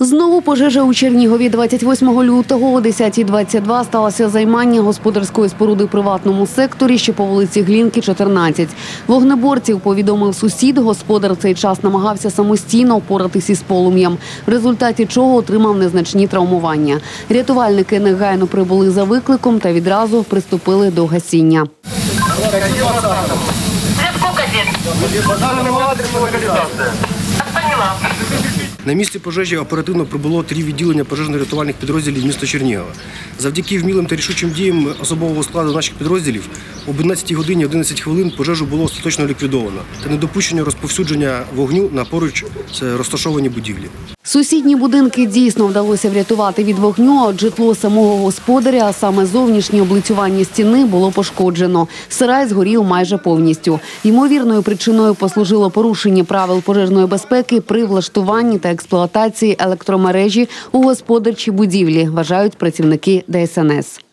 Знову пожежа у Чернігові 28 лютого о 10.22 сталося займання господарської споруди в приватному секторі, що по вулиці Глінки, 14. Вогнеборців повідомив сусід. Господар в цей час намагався самостійно впоратись із полум'ям, в результаті чого отримав незначні травмування. Рятувальники негайно прибули за викликом та відразу приступили до гасіння. Поняла. На місці пожежі оперативно прибуло три відділення пожежно-рятувальних підрозділів міста Чернігова. Завдяки вмілим та рішучим діям особового складу наших підрозділів об 11 годині 11 хвилин пожежу було остаточно ліквідовано та недопущення розповсюдження вогню на поруч розташовані будівлі. Сусідні будинки дійсно вдалося врятувати від вогню, а от житло самого господаря, а саме зовнішнє облицювання стіни, було пошкоджено. Сарай згорів майже повністю. Ймовірною причиною послужило порушення правил пожежної безпеки при влаштуванні та експлуатації електромережі у господарчій будівлі, вважають працівники ДСНС.